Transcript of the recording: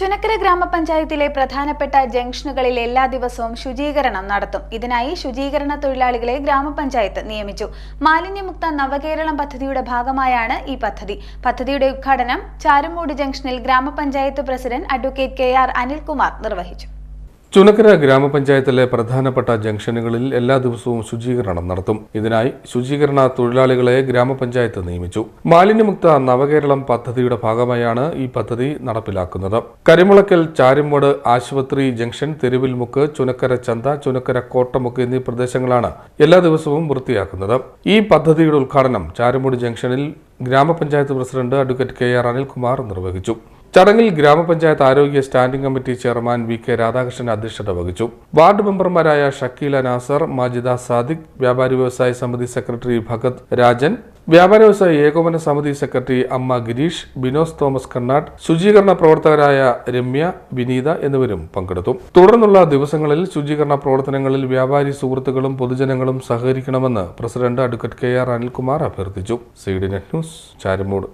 ചുനക്കര ഗ്രാമപഞ്ചായത്തിലെ പ്രധാനപ്പെട്ട ജംഗ്ഷനുകളിൽ എല്ലാ ദിവസവും ശുചീകരണം നടത്തും. ഇതിനായി ശുചീകരണ തൊഴിലാളികളെ ഗ്രാമപഞ്ചായത്ത് നിയമിച്ചു. മാലിന്യമുക്ത നവകേരളം പദ്ധതിയുടെ ഭാഗമായാണ് ഈ പദ്ധതി. പദ്ധതിയുടെ ഉദ്ഘാടനം ചാരുമൂട് ജംഗ്ഷനിൽ ഗ്രാമപഞ്ചായത്ത് president advocate K R Anilkumar നിർവഹിച്ചു. ചുനക്കര ഗ്രാമപഞ്ചായത്തിലെ പ്രധാനപ്പെട്ട ജംഗ്ഷനുകളിൽ എല്ലാ ദിവസവും ശുചീകരണം നടത്തും. ഇതിനായി ശുചീകരണ തൊഴിലാളികളെ ഗ്രാമപഞ്ചായത്ത് നിയമിച്ചു. മാലിന്യമുക്ത നവകേരളം പദ്ധതിയുടെ ഭാഗമായാണ് ഈ പദ്ധതി നടപ്പിലാക്കുന്നത്. കരിമുളക്കൽ ചാരുമോട് ആശുപത്രി ജംഗ്ഷൻ തെരുവിൽമുക്ക് ചുനക്കര ചന്ത ചുനക്കര കോട്ടമുക്ക് എന്നീ പ്രദേശങ്ങളാണ് എല്ലാ ദിവസവും വൃത്തിയാക്കുന്നത്. ഈ പദ്ധതിയുടെ ഉദ്ഘാടനം ചാരുമോട് ജംഗ്ഷനിൽ ഗ്രാമപഞ്ചായത്ത് president advocate K R Anilkumar നിർവഹിച്ചു. ചടങ്ങിൽ ഗ്രാമപഞ്ചായത്ത് ആരോഗ്യ standing committee chairman V K Radhakrishnan അധ്യക്ഷത വഹിച്ചു. വാർഡ് മെമ്പർമാരായ ഷക്കീല നാസർ മാജിദ സാദിഖ് വ്യാപാരി വ്യവസായ സമിതി സെക്രട്ടറി ഭഗത് രാജൻ വ്യാപാര വ്യവസായ ഏകോപന സമിതി സെക്രട്ടറി അമ്മ ഗിരീഷ് ബിനോസ് തോമസ് കണ്ണാട്ട് ശുചീകരണ പ്രവർത്തകരായ രമ്യ വിനീത എന്നിവരും പങ്കെടുത്തു. തുടർന്നുള്ള ദിവസങ്ങളിൽ ശുചീകരണ പ്രവർത്തനങ്ങളിൽ വ്യാപാരി സുഹൃത്തുക്കളും പൊതുജനങ്ങളും സഹകരിക്കണമെന്ന് president advocate K R Anilkumar അഭ്യർത്ഥിച്ചു. C D net news Charummood.